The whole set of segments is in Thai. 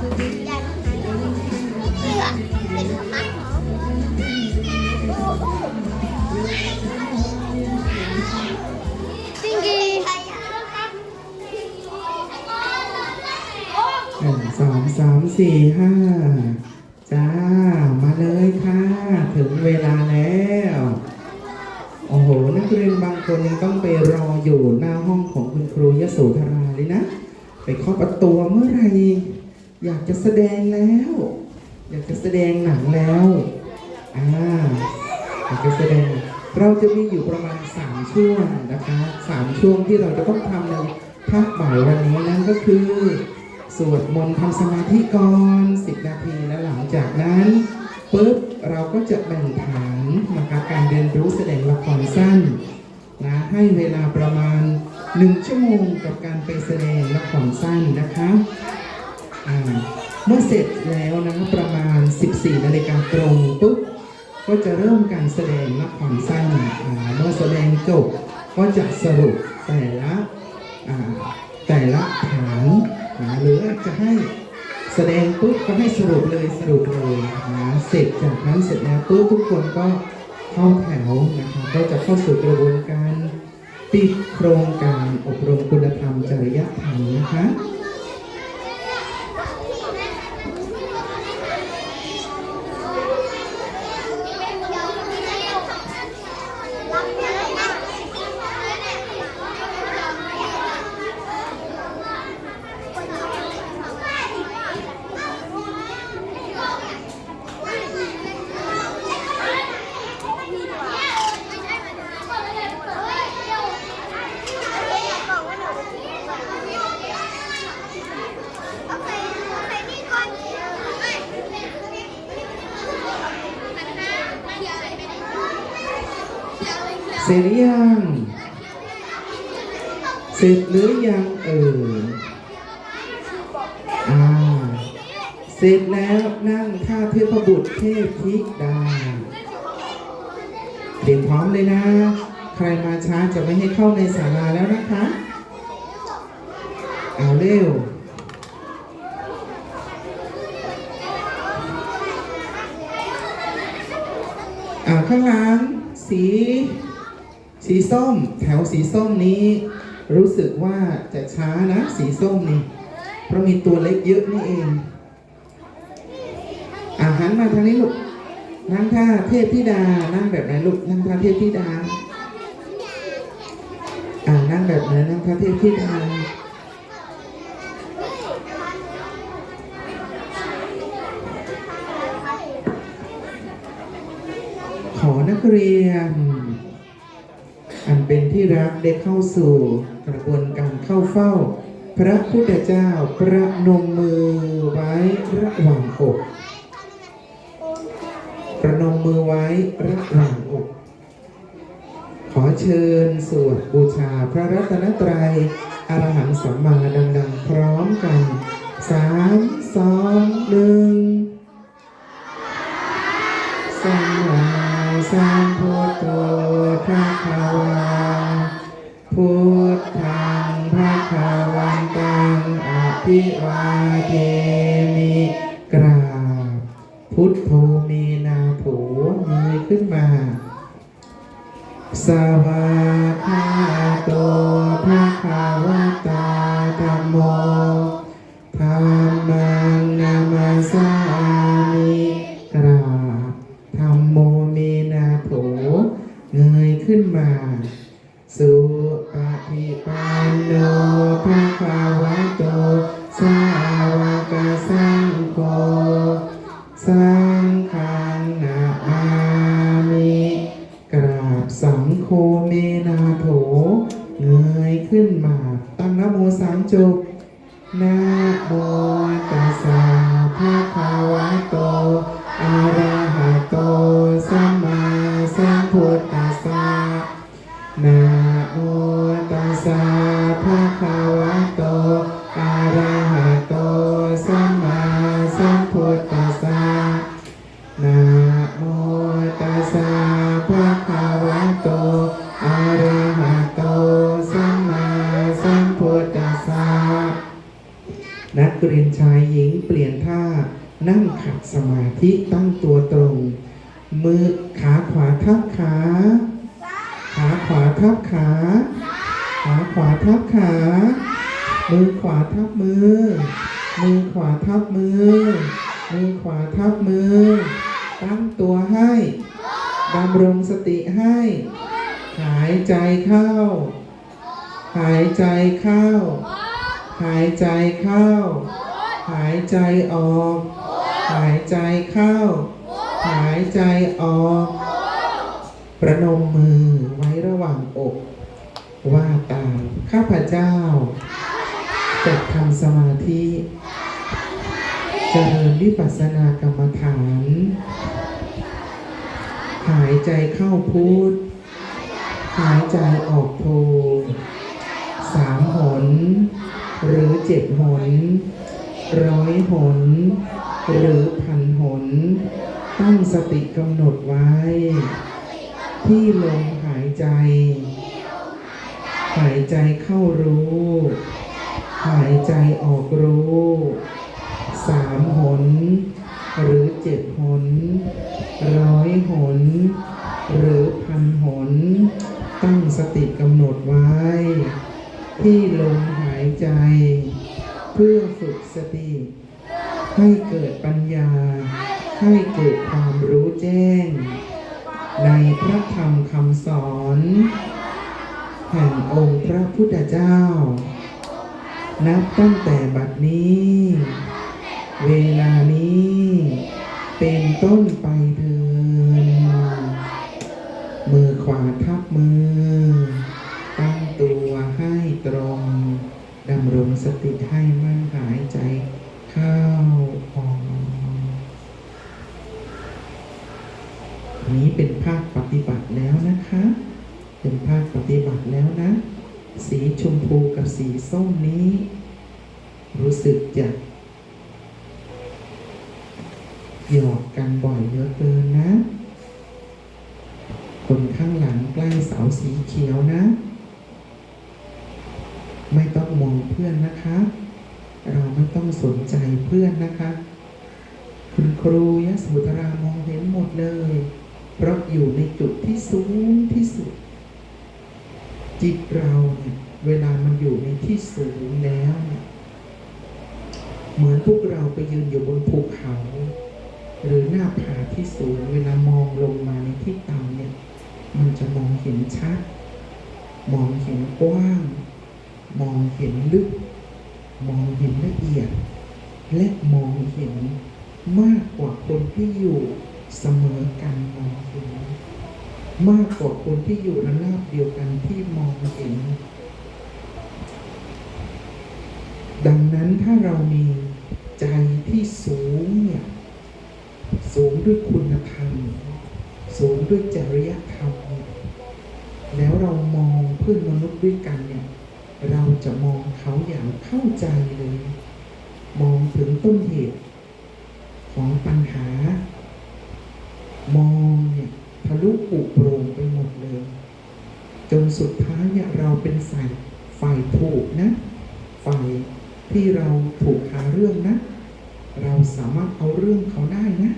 หนึ่งสองสามสี่ห้าจ้า มาเลยค่ะ ถึงเวลาแล้ว โอ้โห นักเรียนบางคนต้องไปรออยู่หน้าห้องของคุณครูยโสธราเลยนะ ไปเคาะประตูเมื่อไหร่ อยากจะแสดงแล้ว อยากจะแสดงหนังแล้วอ่าอยากจะแสดง เราจะมีอยู่ประมาณ 3 ช่วงนะคะสามช่วงที่เราจะต้องทำในภาคบ่ายวันนี้นั่นก็คือสวดมนต์ทำสมาธิก่อน10 นาทีและหลังจากนั้นปุ๊บเราก็จะแบ่งฐานนะคะการเรียนรู้แสดงละครสั้นนะให้เวลาประมาณ 1 ชั่วโมงกับการไปแสดงละครสั้นนะคะ อ่าเมื่อเสร็จแล้วนะประมาณ 14นาฬิกาตรงปุ๊บก็จะเริ่มการแสดงละครสั้นเมื่อแสดงจบก็จะสรุปแต่ละแต่ละฐานหรือจจะให้แสดงปุ๊บก็ให้สรุปเลยสรุปเลยนะเสร็จจากนั้นเสร็จแล้วปุ๊บทุกคนก็เข้าแถวนะคะก็จะเข้าสู่กระบวนการปิดโครงการอบรมคุณธรรมจริยธรรมนะคะ เสร็จหรือยัง เส หรือยังเอ่ออ่า เสร็จแล้วนั่งท่าเทพบุตรเทพธิดาเตรียมพร้อมเลยนะ ใครมาช้าจะไม่ให้เข้าในศาลาแล้วนะคะ เอาเร็วอ่าข้างหลังสี สีส้ม แถวสีส้มนี้ รู้สึกว่าจะช้านะสีส้มนี่เพราะมีตัวเล็กเยอะนี่เองอาหันมาทางนี้ลูกนั่งท่าเทพธิดา นั่งแบบไหนลูกนั่งท่าเทพธิดาอ่านั่งแบบไหนนั่งท่าเทพธิดาขอนักเรียน เป็นที่รักได้เข้าสู่กระบวนการเข้าเฝ้า พระพุทธเจ้าประนมมือไว้ระหว่างอกประนมมือไว้ระหว่างอก ขอเชิญสวดบูชาพระรัตนตรัยอรหันตสัมมาดังๆ พร้อมกันสามสองหนึ่งสัมมาสัมพุทโธภะคะวา พุทธังพระคาวันตังอภิวาเทมิกราบพุทโธมีนาโถเงยขึ้นมา สวาคาโตภะคาวา พุทธัสสะนะายใจเข้า หายใจเข้า หายใจเข้า หายใจออก หายใจเข้า หายใจออก ประนมมือไว้ระหว่างอก ว่าตามข้าพเจ้าจะทำสมาธิเจริญวิปัสสนากรรมฐาน หายใจเข้าพุทธ หายใจออกโทสามหน หรือเจ็ดหน ร้อยหน หรือพันหน ตั้งสติกำหนดไว้ ที่ลมหายใจ หายใจเข้ารู้ หายใจออกรู้สามหน หรือเจ็ดหน ร้อยหน หรือพันหน ตั้งสติกำหนดไว้ ที่ลมหายใจ เพื่อฝึกสติ ให้เกิดปัญญา ให้เกิดความรู้แจ้ง ในพระธรรมคำสอน แห่งองค์พระพุทธเจ้า นับตั้งแต่บัดนี้ เวลานี้ เป็นต้นไปเถินมือ ขวาทับมือ ตั้งตัวให้ตรงดำรงสติให้มั่นหายใจเข้าออกนนี้เป็นภาคปฏิบัติแล้วนะคะ เป็นภาคปฏิบัติแล้วนะ สีชมพูกับสีส้มนี้ รู้สึกจะหยอกกันบ่อยเหลือเกินนะ คนข้างหลังใกล้เสาสีเขียวนะ ไม่ต้องมองเพื่อนนะคะ เราไม่ต้อง สนใจเพื่อนนะคะ คุณครูยะสุธรามองเห็นหมดเลย เพราะอยู่ในจุดที่สูงที่สุด จิตเราเนี่ยเวลามันอยู่ในที่สูงแล้วเนี่ยเหมือนพวกเราไปยืนอยู่บนภูเขา หรือหน้าผาที่สูงเวลามองลงมาในที่ต่ำเนี่ย มันจะมองเห็นชัด มองเห็นกว้าง มองเห็นลึก มองเห็นละเอียด และมองเห็นมากกว่าคนที่อยู่เสมอกันมองเห็นมากกว่าคนที่อยู่ระนาบเดียวกันที่มองเห็น ดังนั้นถ้าเรามีใจที่สูงเนี่ยสูงด้วยคุณธรรม สูงด้วยจริยธรรม แล้วเรามองเพื่อนมนุษย์ด้วยกันเนี่ย เราจะมองเขาอย่างเข้าใจเลย มองถึงต้นเหตุของปัญหา มองเนี่ยทะลุปุโปร่งไปหมดเลย จนสุดท้ายเนี่ยเราเป็นฝ่ายฝ่ายถูกนะ ฝ่ายที่เราถูกหาเรื่องนะ เราสามารถเอาเรื่องเขาได้นะ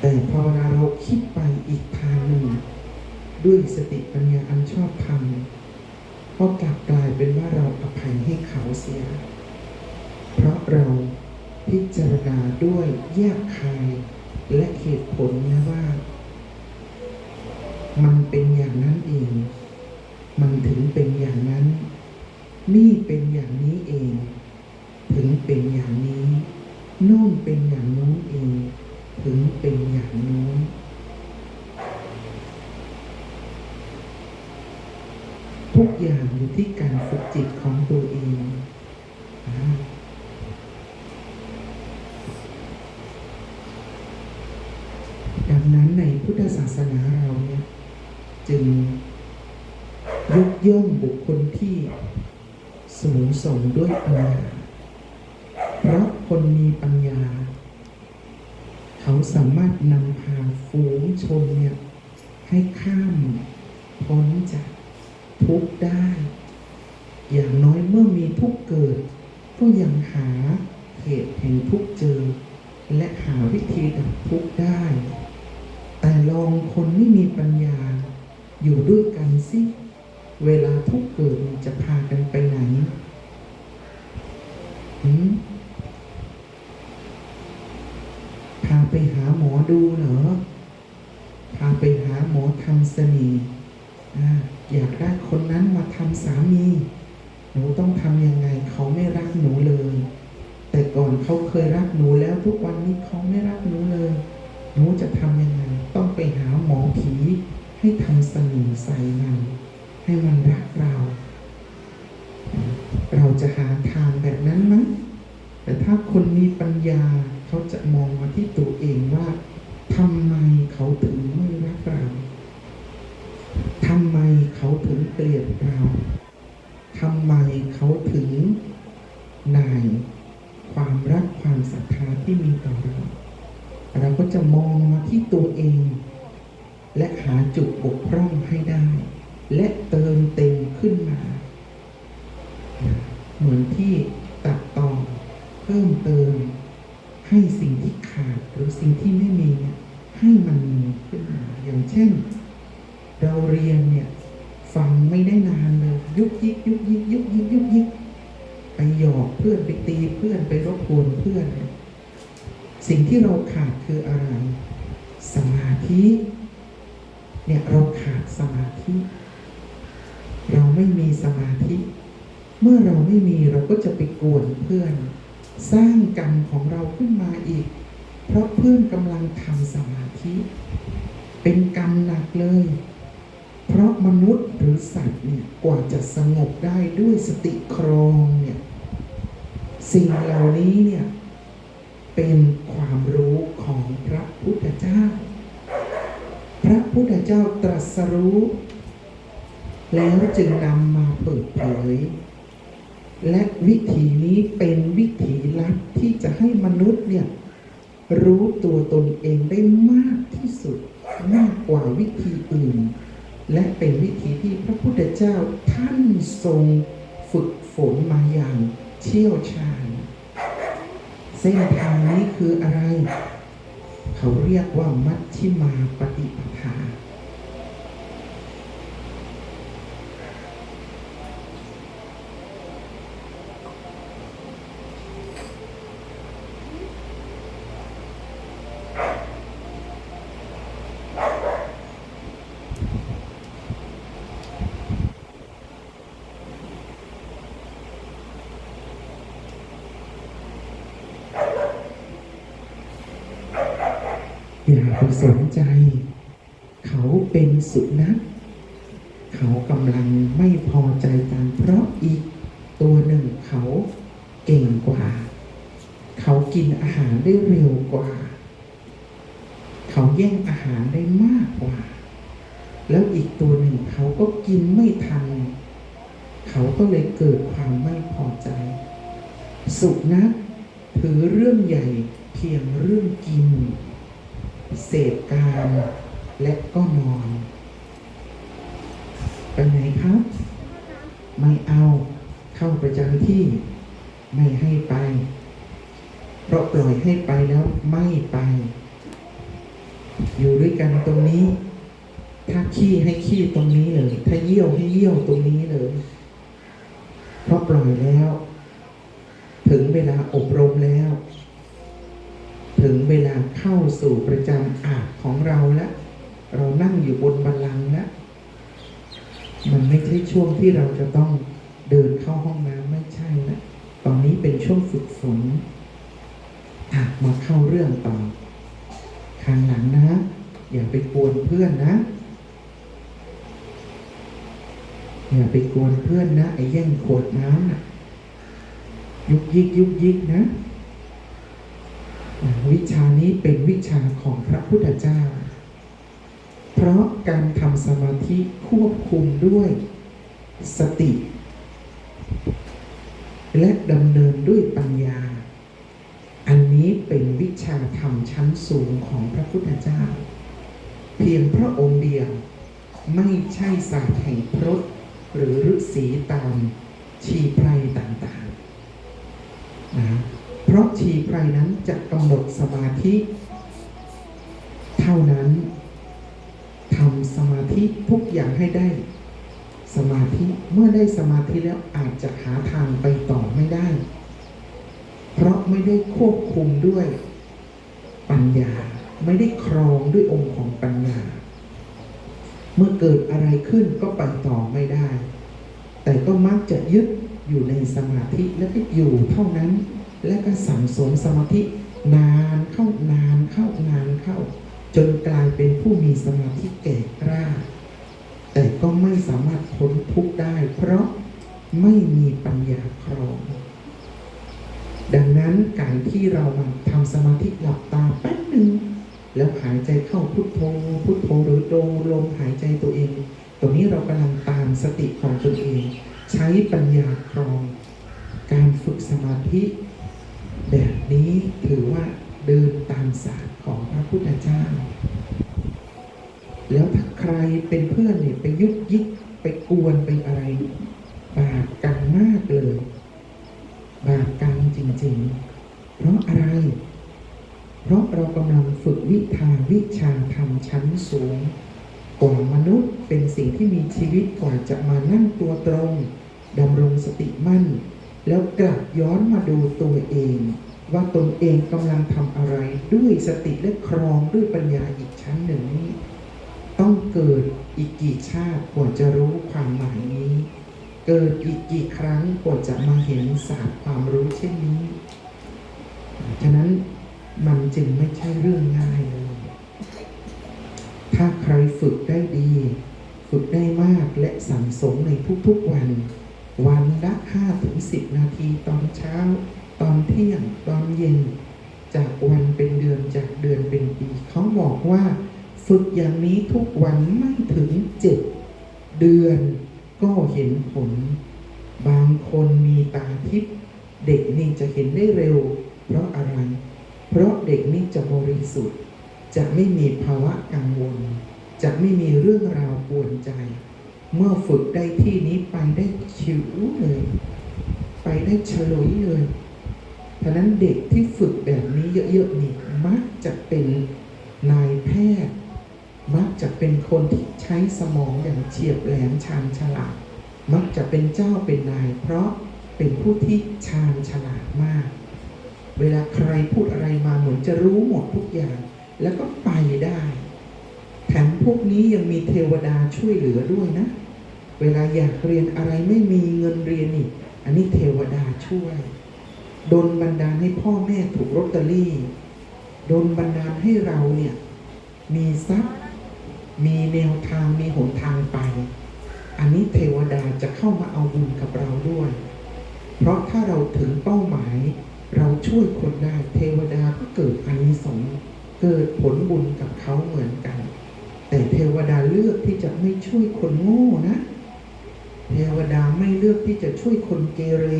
แต่พอเวลาเราคิดไปอีกทางหนึ่งด้วยสติปัญญาอันชอบธรรมก็กลับกลายเป็นว่าเราอภัยให้เขาเสีย เพราะเราพิจารณาด้วยแยกคายและเหตุผลนะว่า มันเป็นอย่างนั้นเอง มันถึงเป็นอย่างนั้น นี่เป็นอย่างนี้เอง ถึงเป็นอย่างนี้ โน่นเป็นอย่างโน้นเอง ถึงเป็นอย่างโน้นทุกอย่างอยู่ที่การฝึกจิตของตัวเองอ่าดังนั้นในพุทธศา สนาเราเนี่ยจึงยกย่องบุคคลที่สูงส่งด้วยปัญญาเพราะคนมีปัญญา เขาสามารถนำพาฝูงชนเนี่ยให้ข้ามพ้นจากทุกข์ได้ อย่างน้อยเมื่อมีทุกข์เกิด ก็ยังหาเหตุแห่งทุกข์เจอ และหาวิธีดับทุกข์ได้ ลองคนไม่มีปัญญา อยู่ด้วยกันสิ เวลาทุกเกิดมันจะพากันไปไหนหพาไปหาหมอดูเหรอ พาไปหาหมอทำเสน่ห์อยากได้คนนั้นมาทำสามี หนูต้องทำยังไงเขาไม่รักหนูเลย แต่ก่อนเขาเคยรักหนูแล้วทุกวันนี้เขาไม่รักหนูเลย หนูจะทำยังไง ต้องไปหาหมอผีให้ทำเสน่ห์ใส่มัน ให้มันรักเรา เราจะหาทางแบบนั้นไหมแต่ถ้าคนมีปัญญาเขาจะมองมาที่ตัวเองว่าทำไมเขาถึงไม่รักเราทำไมเขาถึงเกลียดเราทำไมเขาถึงหน่ายความรักความศรัทธาที่มีต่อเรา เราก็จะมองมาที่ตัว จุดบกพร่องให้ได้ และเติมเต็มขึ้นมา เหมือนที่ตัดต่อเพิ่มเติม ให้สิ่งที่ขาดหรือสิ่งที่ไม่มีเนี่ยให้มันมีขึ้นมาอย่างเช่น เราเรียนเนี่ยฟังไม่ได้นานเลยยุกยิกยุกยิกยุกยิกยุกยิกไปหยอกเพื่อนไปตีเพื่อนไปรบกวนเพื่อน สิ่งที่เราขาดคืออะไร สมาธิ เนี่ยเราขาดสมาธิ เราไม่มีสมาธิ เมื่อเราไม่มีเราก็จะไปกวนเพื่อน สร้างกรรมของเราขึ้นมาอีก เพราะเพื่อนกำลังทำสมาธิ เป็นกรรมหนักเลย เพราะมนุษย์หรือสัตว์เนี่ยกว่าจะสงบได้ด้วยสติครองเนี่ยสิ่งเหล่านี้เนี่ยเป็นความรู้ของพระพุทธเจ้า ระพุทธเจ้าตรัสรู้ แล้วจึงนำมาเปิดเผย และวิธีนี้เป็นวิธีลับที่จะให้มนุษย์เนี่ยรู้ตัวตนเองได้มากที่สุดมากกว่าวิธีอื่น และเป็นวิธีที่พระพุทธเจ้าท่านทรงฝึกฝนมาอย่างเชี่ยวชาญ เส้นทางนี้คืออะไร เขาเรียกว่ามัชชิมาปฏิปทาอย่าไปสนใจ เขาเป็นสุนัขเขา กำลังไม่พอใจกัน เพราะอีกตัวหนึ่งเขาเก่งกว่า เขากินอาหารได้เร็วกว่า เขาแย่งอาหารได้มากกว่า แล้วอีกตัวหนึ่งเขาก็กินไม่ทัน เขาก็เลยเกิดความไม่พอใจ สุนัขถือเรื่องใหญ่เพียงเรื่องกิน เสพการและก็นอน ไปไหนครับ ไม่เอาเข้าประจำที่ไม่ให้ไป เพราะปล่อยให้ไปแล้วไม่ไป อยู่ด้วยกันตรงนี้ ถ้าขี้ให้ขี้ตรงนี้เลย ถ้าเยี่ยวให้เยี่ยวตรงนี้เลย เพราะปล่อยแล้ว ถึงเวลาอบรมแล้ว ถึงเวลาเข้าสู่ประจำอาจของเราแล้ว เรานั่งอยู่บนบัลลังก์แล้ว ช่วงที่เราจะต้องเดินเข้าห้องน้ำไม่ใช่นะตอนนี้เป็นช่วงฝึกฝนอะมาเข้าเรื่องต่อข้างหลังนะ อย่าไปกวนเพื่อนนะ อย่าไปกวนเพื่อนนะไอ้แย่งขวดน้ำน่ะยุกยิกยุกยิกนะ วิชานี้เป็นวิชาของพระพุทธเจ้า เพราะการทำสมาธิควบคุมด้วย สติ และดำเนินด้วยปัญญา อันนี้เป็นวิชาธรรมชั้นสูงของพระพุทธเจ้า เพียงพระองค์เดียวไม่ใช่ศาสตร์แห่งพรตหรือฤาษีตามชีไพรต่างๆนะเพราะชีไพรนั้นจะกำหนดสมาธิ เท่านั้นทำสมาธิทุกอย่างให้ได้ สมาธิเมื่อได้สมาธิแล้วอาจจะหาทางไปต่อไม่ได้ เพราะไม่ได้ควบคุมด้วยปัญญา ไม่ได้ครองด้วยองค์ของปัญญา เมื่อเกิดอะไรขึ้นก็ไปต่อไม่ได้ แต่ก็มักจะยึดอยู่ในสมาธิแล้วก็อยู่เท่านั้น และก็สังสมสมาธินานเข้านานเข้านานเข้า จนกลายเป็นผู้มีสมาธิแก่กล้า แต่ก็ไม่สามารถพ้นทุกข์ได้ เพราะไม่มีปัญญาครอง ดังนั้นการที่เรามาทำสมาธิหลับตาแป๊บหนึ่งแล้วหายใจเข้าพุทโธพุทโธหรือดูลมหายใจตัวเอง ตรงนี้เรากำลังตามสติของตนเอง ใช้ปัญญาครอง การฝึกสมาธิแบบนี้ถือว่าเดินตามศาสตร์ของพระพุทธเจ้า แล้วถ้าใครเป็นเพื่อนเนี่ยไปยุกยิกไปกวนไปอะไร บาปกันมากเลย บาปกรรมจริง ๆ เพราะอะไร เพราะเรากำลังฝึกวิทาวิชาธรรมชั้นสูง กว่ามนุษย์เป็นสิ่งที่มีชีวิตกว่าจะมานั่งตัวตรงดำรงสติมั่น แล้วกลับย้อนมาดูตัวเอง ว่าตนเองกำลังทำอะไรด้วยสติและครองด้วยปัญญาอีกชั้นหนึ่งนี้ ต้องเกิดอีกกี่ชาติกว่าจะรู้ความหมายนี้ เกิดอีกกี่ครั้งกว่าจะมาเห็นศาสตร์ความรู้เช่นนี้ ฉะนั้นมันจึงไม่ใช่เรื่องง่ายเลย ถ้าใครฝึกได้ดี ฝึกได้มากและสังสมในทุกๆวัน วันละ5ถึง10นาทีตอนเช้า ตอนเที่ยง ตอนเย็น จากวันเป็นเดือนจากเดือนเป็นปี เขาบอกว่า ฝึกอย่างนี้ทุกวันไม่ถึงเจ็ดเดือนก็เห็นผล บางคนมีตาทิพย์เด็กนี่จะเห็นได้เร็ว เพราะอะไร เพราะเด็กนี่จะบริสุทธิ์ จะไม่มีภาวะกังวล จะไม่มีเรื่องราวปวนใจ เมื่อฝึกได้ที่นี้ไปได้ชิวเลย ไปได้เฉลยเลยฉะนั้นเด็กที่ฝึกแบบนี้เยอะๆนี่มักจะเป็นนายแพทย์ มักจะเป็นคนที่ใช้สมองอย่างเฉียบแหลมชาญฉลาด มักจะเป็นเจ้าเป็นนาย เพราะเป็นผู้ที่ชาญฉลาดมาก เวลาใครพูดอะไรมาเหมือนจะรู้หมดทุกอย่าง แล้วก็ไปได้ แถมพวกนี้ยังมีเทวดาช่วยเหลือด้วยนะ เวลาอยากเรียนอะไรไม่มีเงินเรียนนี่อันนี้เทวดาช่วย โดนบันดาลให้พ่อแม่ถูกลอตเตอรี่ โดนบันดาลให้เราเนี่ยมีทรัพย์ มีแนวทาง มีหนทางไป อันนี้เทวดาจะเข้ามาเอาบุญกับเราด้วย เพราะถ้าเราถึงเป้าหมาย เราช่วยคนได้เทวดาก็เกิดอานิสงส์เกิดผลบุญกับเขาเหมือนกัน แต่เทวดาเลือกที่จะไม่ช่วยคนโง่นะ เทวดาไม่เลือกที่จะช่วยคนเกเร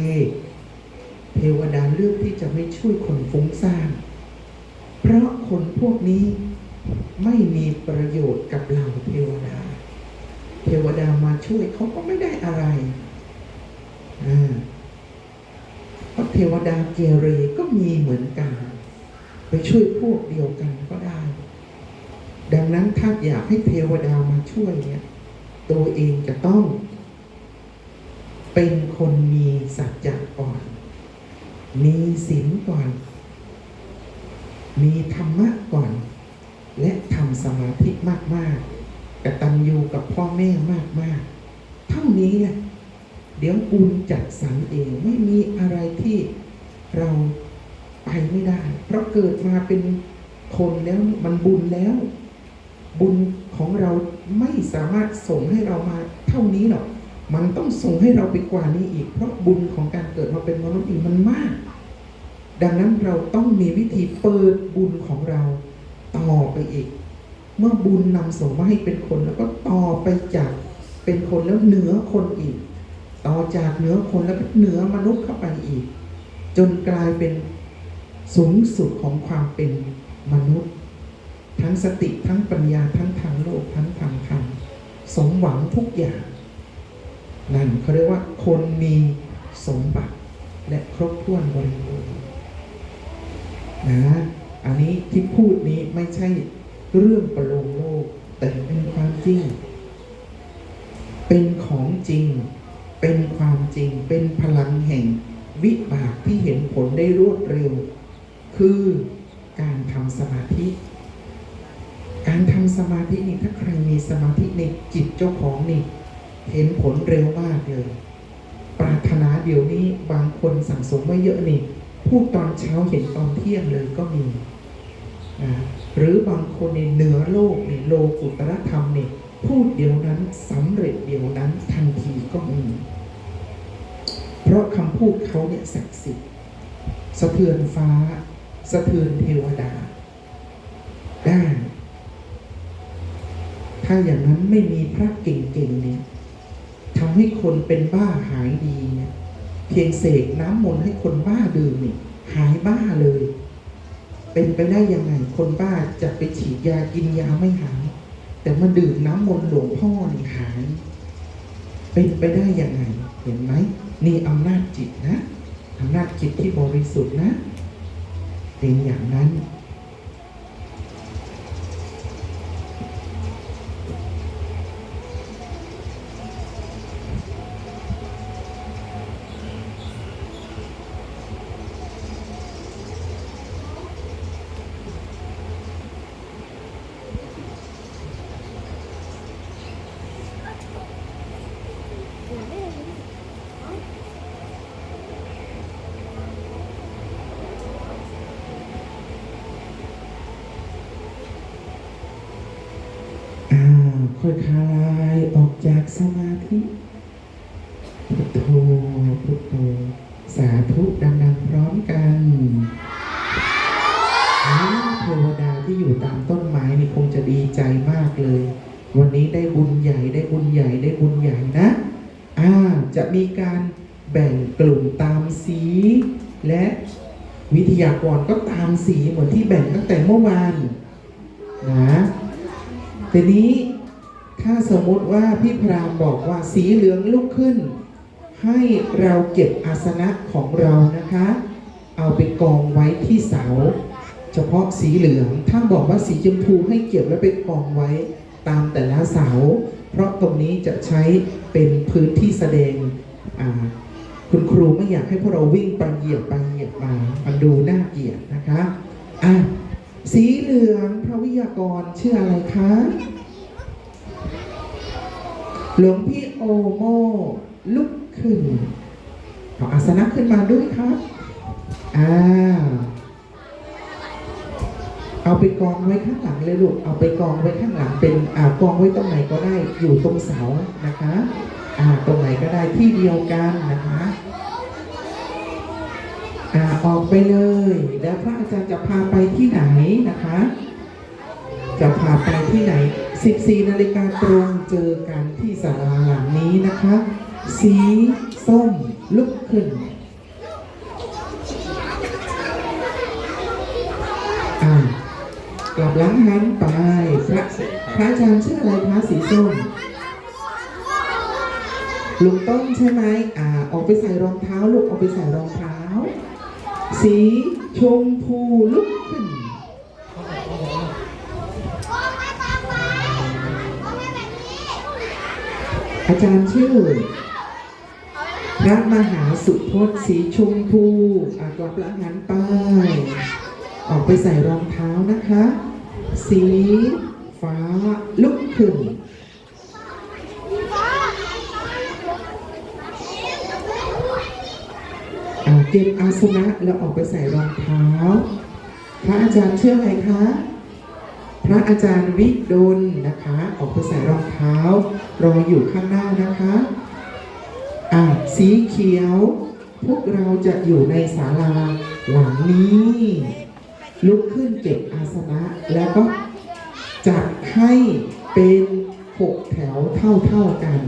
เทวดาเลือกที่จะไม่ช่วยคนฟุ้งซ่านเพราะคนพวกนี้ ไม่มีประโยชน์กับเราเทวดา เทวดามาช่วยเขาก็ไม่ได้อะไรเพราะเทวดาเกเรก็มีเหมือนกัน ไปช่วยพวกเดียวกันก็ได้ ดังนั้นถ้าอยากให้เทวดามาช่วยเนี่ย ตัวเองจะต้อง เป็นคนมีสัจจะก่อน มีศีลก่อน มีธรรมะก่อน และทำสมาธิมากๆกตัญญูกับพ่อแม่มากๆ เท่านี้แหละ เดี๋ยวบุญจัดสรรเองไม่มีอะไรที่เราไปไม่ได้ เพราะเกิดมาเป็นคนแล้วมันบุญแล้ว บุญของเราไม่สามารถส่งให้เรามาเท่านี้หรอกมันต้องส่งให้เราไปกว่านี้อีก เพราะบุญของการเกิดมาเป็นมนุษย์อีกมันมาก ดังนั้นเราต้องมีวิธีเปิดบุญของเรา ต่อไปอีก เมื่อบุญนำส่งมาให้เป็นคนแล้วก็ต่อไปจากเป็นคนแล้วเหนือคนอีก ต่อจากเหนือคนแล้วก็เหนือมนุษย์เข้าไปอีก จนกลายเป็นสูงสุดของความเป็นมนุษย์ ทั้งสติทั้งปัญญาทั้งทางโลกทั้งทางธรรมสมหวังทุกอย่าง นั่นเขาเรียกว่าคนมีสมบัติและครบถ้วนบริบูรณ์นะ อันนี้ที่พูดนี้ไม่ใช่เรื่องประโลมโลก แต่เป็นความจริง เป็นของจริง เป็นความจริง เป็นพลังแห่งวิบากที่เห็นผลได้รวดเร็ว คือการทำสมาธิ การทำสมาธินี่ถ้าใครมีสมาธิในจิตเจ้าของนี่ เห็นผลเร็วมากเลย ปรารถนาเดี๋ยวนี้บางคนสั่งสมไว้เยอะนี่พูดตอนเช้าเห็นตอนเที่ยงเลยก็มี หรือบางคนในเหนือโลกในโลกุตรธรรมเนี่ยพูดเดียวนั้นสำเร็จเดียวนั้นทันทีก็มี เพราะคำพูดเขาเนี่ยศักดิ์สิทธิ์สะเทือนฟ้า สะเทือนเทวดา ได้ ถ้าอย่างนั้นไม่มีพระเก่งๆเนี่ยทำให้คนเป็นบ้าหายดีเนี่ยเพียงเสกน้ำมนต์ให้คนบ้าดื่มเนี่ยหายบ้าเลย เป็นไปได้ยังไง คนบ้าจะไปฉีดยากินยาไม่หาย แต่มาดื่มน้ำมนต์หลวงพ่อนี่หาย เป็นไปได้ยังไง เห็นไหมนี่อำนาจจิตนะอำนาจจิตที่บริสุทธิ์นะ เป็นอย่างนั้น ค่อยคลายออกจากสมาธิพุทโธพุทโธสาธุดังๆพร้อมกันเทวดาที่อยู่ตามต้นไม้นี่คงจะดีใจมากเลย วันนี้ได้บุญใหญ่ได้บุญใหญ่ได้บุญใหญ่นะอ่าจะมีการแบ่งกลุ่มตามสี และวิทยากรก็ตามสีเหมือนที่แบ่งตั้งแต่เมื่อวานนะทีนี้ มมติว่าพี่พรามบอกว่าสีเหลืองลุกขึ้น ให้เราเก็บอาสนะของเรานะคะ เอาไปกองไว้ที่เสา เฉพาะสีเหลือง ถ้าบอกว่าสีชมพูให้เก็บแล้วไปกองไว้ตามแต่ละเสา เพราะตรงนี้จะใช้เป็นพื้นที่แสดงคุณครูไม่อยากให้พวกเราวิ่งไปเหยียบไปเหยียบมา มันดูน่าเกลียดนะคะ อะ สีเหลืองพระวิทยากรชื่ออะไรคะ หลวงพี่โอโมลุกขึ้นเอาอาสนะขึ้นมาด้วยครับอ่าเอาไปกองไว้ข้างหลังเลยลูก เอาไปกองไว้ข้างหลังเป็นอ่ากองไว้ตรงไหนก็ได้ อยู่ตรงเสานะคะ อ่าตรงไหนก็ได้ที่เดียวกันนะคะอ่าออกไปเลย แล้วพระอาจารย์จะพาไปที่ไหนนะคะ จะพาไปที่ไหน 14 นาฬิกาตรงเจอกันที่ศาลาหลังนี้นะคะ สีส้มลุกขึ้นอ่ากลับหล้างหันไปพระพระอาจารย์ชื่ออะไรคะสีส้มลุงต้นใช่ไหมอ่า ออกไปใส่รองเท้าลูกออกไปใส่รองเท้า สีชมพูลุกขึ้น อาจารย์ชื่อพระมหาสุพจน์สีชมพูอากลับลังหันไปออกไปใส่รองเท้านะคะ สีฟ้าลุกขึ้นอ่าเก็บอาสนะแล้วออกไปใส่รองเท้า พระอาจารย์เชื่ออะไรคะ พระอาจารย์วิดลนะคะออกไปใส่รองเท้ารออยู่ข้างหน้านะคะอ่าสีเขียว พวกเราจะอยู่ในศาลาหลังนี้ ลุกขึ้นเก็บอาสนะแล้วก็จัดให้เป็นหกแถวเท่าๆกัน